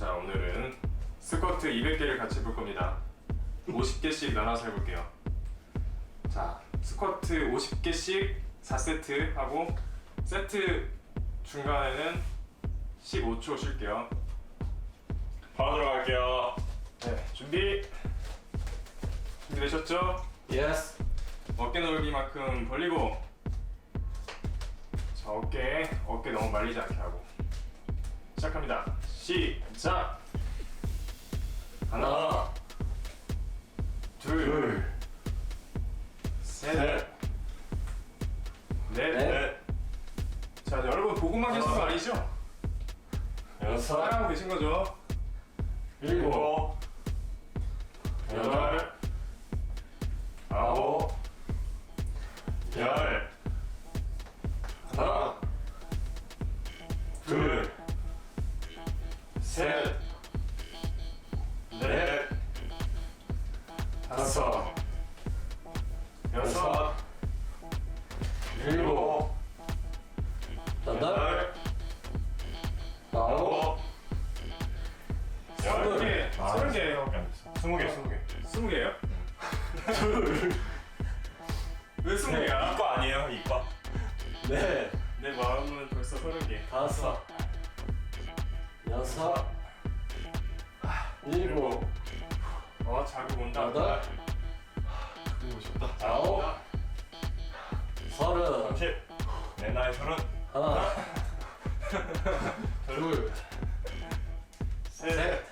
자, 오늘은 스쿼트 200개를 같이 해볼 겁니다. 50개씩 나눠서 해볼게요. 자, 스쿼트 50개씩 4세트 하고 세트 중간에는 15초 쉴게요. 바로 들어갈게요. 네, 준비. 준비되셨죠? 예스. 어깨 넓이만큼 벌리고 자 어깨 어깨 너무 말리지 않게 하고 시작합니다 시작 하나 둘 셋, 넷, 넷. 자, 여러분 보고만 계신 거 아니죠? 여섯. 따라하고 계신 거죠? 일곱. 여덟, 아홉, 열, 셋, 넷, 다섯, 여섯, 일곱. 여덟. 아홉. 열 개, 아, 서른 개예요. 스무 개, 스무 개. 스무 개예요? 왜 스무 개야? 이과 아니에요, 이과? 네. 내 마음은 벌써 서른 개. 다섯. 여섯. 일곱. 어, 자극 온다. 여덟. 아홉. 서른. 삼십 내 나이 서른 하나. 둘. 셋, 셋.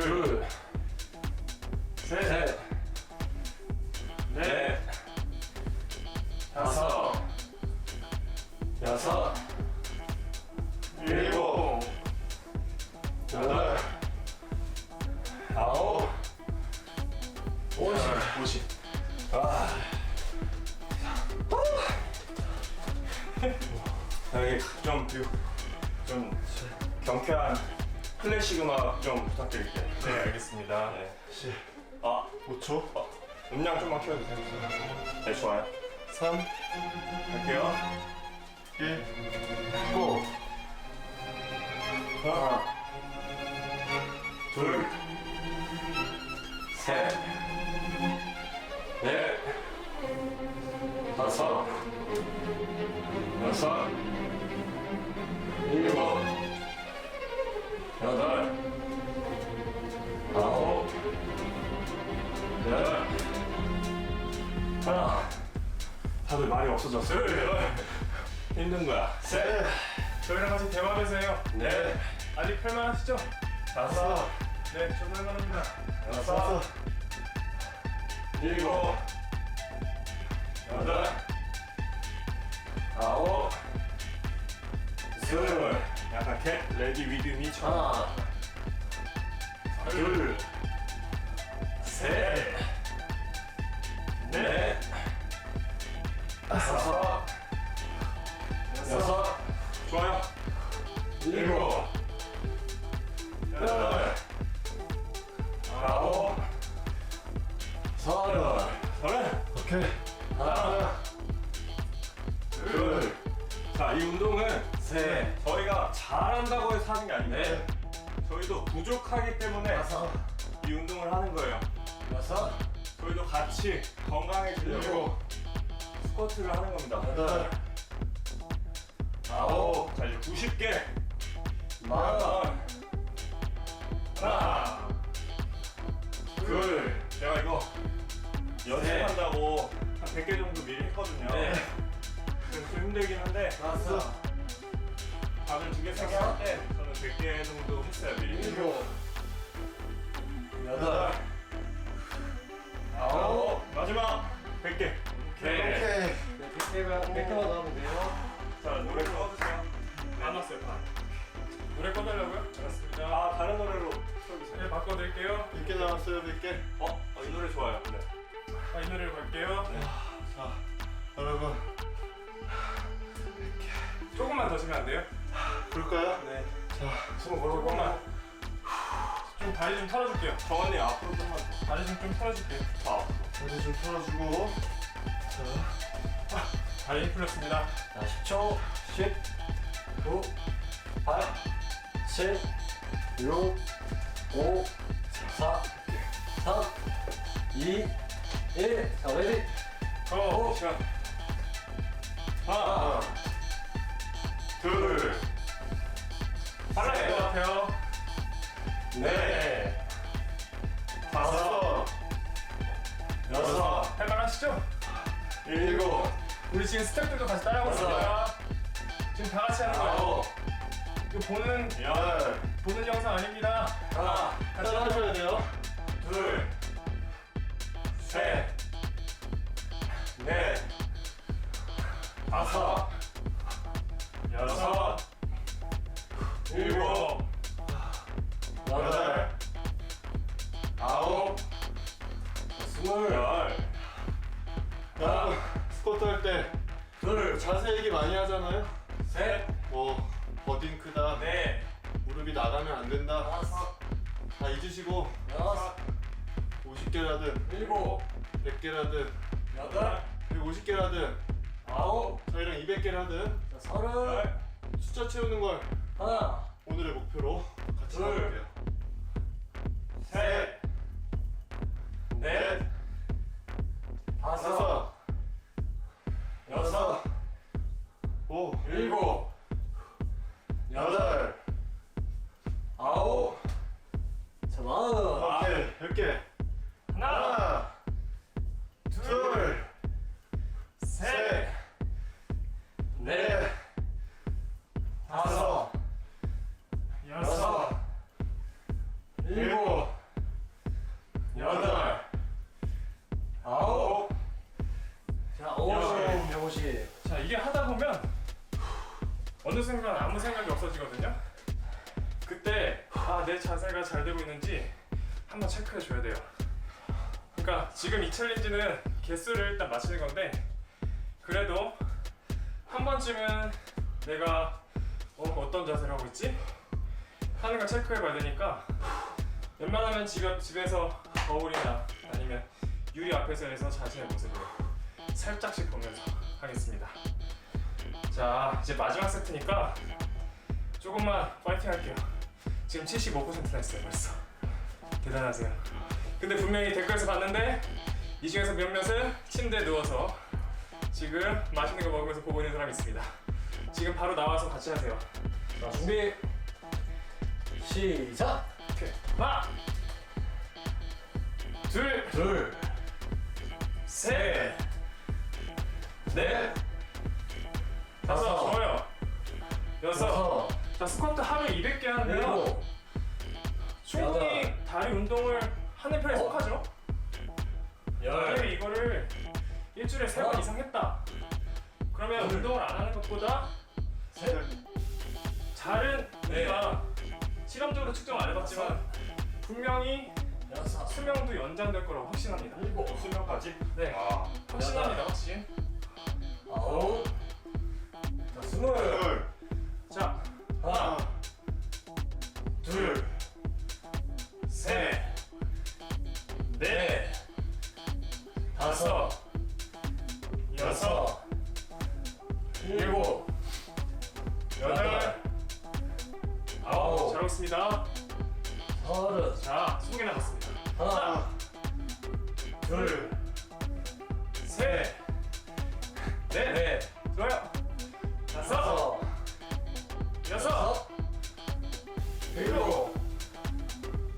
둘, 둘. 셋, 셋. 넷, 넷. 다섯. 여섯. 일곱, 여덟. 아홉. 오십. 오십. 여기 좀, 좀 경쾌한 클래식 음악 좀 부탁드릴게요 네, 알겠습니다. 네. 아 5초? 어, 음량 좀만 키워주세요 네 좋아요 3. 갈게요 1. 고. 하나. 둘. 셋. 넷. 다섯. 여섯. 여덟. 아홉. 열. 하나. 다들 말이 없어졌어요 힘든 거야 셋. 저희랑 같이 대화하면서 해요. 네 아직 할만하시죠? 다섯 네, 저도 할만합니다. 여섯 일곱. 여덟 아홉. 스 캣 레디 위드 미처럼 하나, 둘, 셋, 넷, 다섯, 여섯, 좋아요. 일곱, 여덟, 아홉, 서른, 서른. 오케이. 잘한다고 해서 하는 게 아닙니다 넷, 저희도 부족하기 때문에 다섯, 이 운동을 하는 거예요. 여섯, 저희도 같이 건강해지려고 스쿼트를 하는 겁니다. 여덟, 아홉, 자 이제 90개. 마흔, 하나. 둘, 제가 이거 연습한다고 한 100개 정도 미리 했거든요. 넷, 좀 힘들긴 한데 다섯, 다들 두개 세개 할때 저는 100개 정도 했어요 미리 일곱, 여덟, 아홉, 마지막 100개 오케이. 네, 100개만, 100개만 더 하면 돼요. 자 노래 꺼주세요 반 왔어요, 반. 노래 꺼달라고요? 알았습니다. 아 다른 노래로 틀어주세요 네, 바꿔드릴게요. 100개 나왔어요, 100개. 어? 어, 이 노래 좋아요 네. 아, 이 노래로 갈게요. 자, 여러분. 조금만 조금만 더 주면 안 돼요? 그럴까요? 네. 자, 숨을 고르고 조금만. 좀 다리 좀 털어줄게요. 정원이 앞으로 좀만 더. 다리 좀 좀 털어줄게요. 아, 다리 좀 털어주고. 자, 다리 힘 풀렸습니다. 자, 10초. 10, 9, 8, 7, 6, 5, 4, 3, 2, 1. 자, 레디. 어, 시간. 하나, 둘, 빨라야 될것 같아요. 넷, 다섯, 여섯, 할만하시죠? 일곱, 우리 지금 스태프들도 같이 따라하고 있습니다. 지금 다 같이 하는 거예요. 아홉, 이거 보는 열, 보는 영상 아닙니다. 하나, 같이 따라 하셔야 돼요. 둘, 셋, 나가면 안 된다. 다섯. 다 잊으시고 여섯. 50개라든 일곱. 100개라든 여덟. 150개라든 아홉. 저희랑 200개라든 자, 서른. 숫자 채우는 걸 하나. 오늘의 목표로 같이 둘. 가볼게요. 셋, 넷, 한번 체크해 줘야 돼요. 그러니까 지금 이 챌린지는 개수를 일단 맞추는 건데 그래도 한 번쯤은 내가 어, 어떤 자세를 하고 있지 하는 걸 체크해 봐야 되니까 웬만하면 집에, 집에서 거울이나 아니면 유리 앞에서 해서 자신의 모습을 살짝씩 보면서 하겠습니다. 자, 이제 마지막 세트니까 조금만 파이팅 할게요. 지금 75%나 했어요, 벌써. 대단하세요. 근데 분명히 댓글에서 봤는데 이 중에서 몇몇은 침대에 누워서 지금 맛있는 거 먹으면서 보고 있는 사람이 있습니다. 지금 바로 나와서 같이 하세요. 자, 준비. 시작. 오케이. 하나, 둘, 둘. 셋, 넷, 다섯, 다섯. 좋아요. 여섯. 여섯. 자, 스쿼트 하루에 200개 하는데요. 일곱. 충분히 여덟. 다리 운동을 하는 편에 어. 속하죠. 열. 만약에 이거를 일주일에 세 번 어. 이상 했다. 그러면 둘. 운동을 안 하는 것보다 셋. 잘은 네. 우리가 실험적으로 측정 안 해봤지만 분명히 여섯. 수명도 연장될 거라고 확신합니다. 일곱. 수명까지? 네, 아, 확신합니다, 확신. 아홉. 자, 스물. 둘, 둘, 셋, 넷, 넷. 좋아요. 다섯. 여섯. 일곱,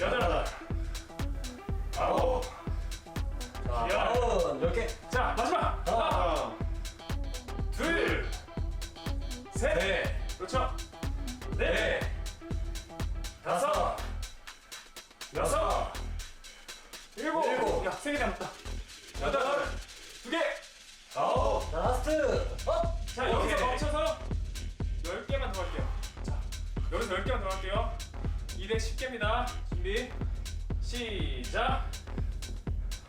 여덟, 아홉. 자, 열. 개. 자, 마지막. 하나, 하나, 둘, 셋, 넷. 2대 10개입니다. 준비, 시작.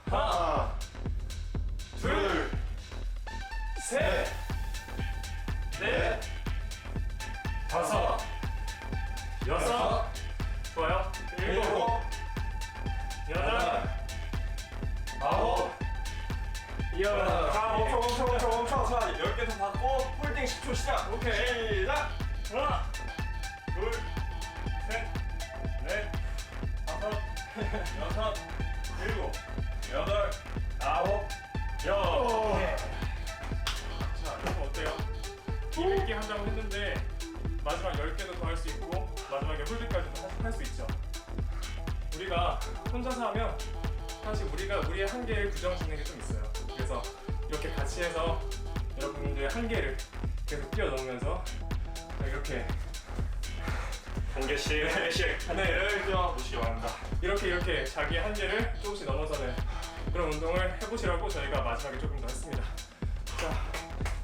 하나, 하나, 둘, 셋, 넷, 다섯, 여섯, 좋아요. 일곱, 여덟, 아홉, 열. 자 멈춰 멈춰 멈춰 멈춰 자 10개 더 받고 홀딩 10초 시작 오케이. 시작 하나, 여섯, 일곱, 여덟, 아홉, 열. 자, 그럼 어때요? 200개 한다고 했는데 마지막 10개도 더 할 수 있고 마지막에 홀드까지도 할 수 있죠. 우리가 혼자서 하면 사실 우리가 우리의 한계를 부정짓는 게 좀 있어요. 그래서 이렇게 같이 해서 여러분들의 한계를 계속 뛰어넘으면서 이렇게 한 개씩 한 개씩 네. 한개를 뛰어보시기 바랍니다 이렇게 이렇게 자기 한계를 조금씩 넘어서는 그런 운동을 해보시라고 저희가 마지막에 조금 더 했습니다. 자,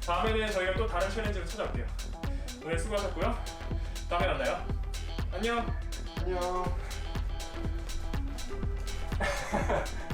다음에는 저희가 또 다른 챌린지를 찾아올게요. 오늘 수고하셨고요. 다음에 만나요. 안녕. 안녕.